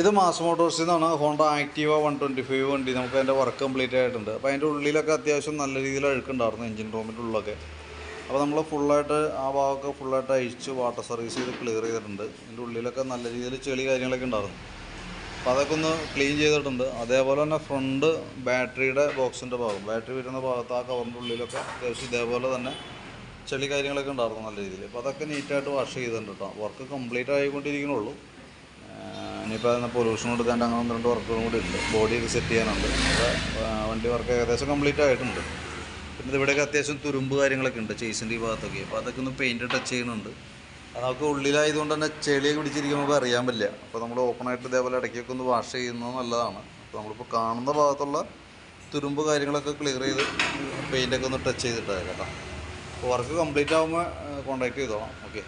ഇത് മാസ് മോട്ടോഴ്സിൽ നിന്നാണ് Honda Activa one twenty five വണ്ടി നമുക്ക് അതിന്റെ വർക്ക് കംപ്ലീറ്റ് ആയിട്ടുണ്ട്. അപ്പോൾ അതിന്റെ ഉള്ളിലൊക്കെ അത്യാവശ്യം നല്ല രീതിയിൽ അഴുക്കുണ്ടായിരുന്നു എഞ്ചിൻ റൂമിന്റെ ഉള്ളിലൊക്കെ അപ്പോൾ നമ്മൾ ഫുള്ളായിട്ട് ആ ഭാഗമൊക്കെ ഫുള്ളായിട്ട് അഴിച്ച് വാട്ടർ സർവീസ് ചെയ്ത് ക്ലിയർ ചെയ്തിട്ടുണ്ട്. അതിന്റെ ഉള്ളിലൊക്കെ നല്ല രീതിയിൽ ചെളി കാര്യങ്ങളൊക്കെ ഉണ്ടായിരുന്നു. അപ്പോൾ അതൊക്കെ ഒന്ന് ക്ലീൻ ചെയ്തിട്ടുണ്ട്. അതേപോലെ തന്നെ ഫ്രണ്ട് ബാറ്ററിയുടെ ബോക്സിന്റെ ഭാഗം ബാറ്ററി വരുന്ന ഭാഗത്ത് ആ കവറിന്റെ ഉള്ളിലൊക്കെ അത്യാവശ്യം ഇതേപോലെ തന്നെ ചെളി കാര്യങ്ങളൊക്കെ ഉണ്ടായിരുന്നു നല്ല രീതിയിൽ. അപ്പോൾ അതൊക്കെ നീറ്റായിട്ട് വാഷ് ചെയ്തിട്ടുണ്ട് കേട്ടോ. വർക്ക് കംപ്ലീറ്റ് ആയിക്കൊണ്ടിരിക്കണുള്ളൂ. ഇനിയിപ്പോൾ അതിന് പൊല്യൂഷൻ കൊടുക്കാൻ അങ്ങനെ ഒന്ന് രണ്ട് വർക്കുകളും കൂടി ഉണ്ട്. ബോഡി ഒക്കെ സെറ്റ് ചെയ്യാനുണ്ട്. വണ്ടി വർക്ക് ഏകദേശം കംപ്ലീറ്റ് ആയിട്ടുണ്ട്. പിന്നെ ഇവിടെയൊക്കെ അത്യാവശ്യം തുരുമ്പ് കാര്യങ്ങളൊക്കെ ഉണ്ട് ചേസിന്റെ ഈ ഭാഗത്തൊക്കെ. അപ്പോൾ അതൊക്കെ ഒന്ന് പെയിന്റ് ടച്ച് ചെയ്യുന്നുണ്ട്. നമുക്ക് ഉള്ളിലായതുകൊണ്ട് തന്നെ ചെളിയൊക്കെ പിടിച്ചിരിക്കുമ്പോൾ നമുക്ക് അറിയാൻ പറ്റില്ല. അപ്പോൾ നമ്മൾ ഓപ്പൺ ആയിട്ട് ഇതേപോലെ ഇടയ്ക്കൊക്കെ ഒന്ന് വാഷ് ചെയ്യുന്നത് നല്ലതാണ്. അപ്പോൾ നമ്മളിപ്പോൾ കാണുന്ന ഭാഗത്തുള്ള തുരുമ്പ് കാര്യങ്ങളൊക്കെ ക്ലിയർ ചെയ്ത് പെയിന്റൊക്കെ ഒന്ന് ടച്ച് ചെയ്തിട്ടാണ് കേട്ടോ. വർക്ക് കംപ്ലീറ്റ് ആകുമ്പോൾ കോൺടാക്ട് ചെയ്തോളാം. ഓക്കെ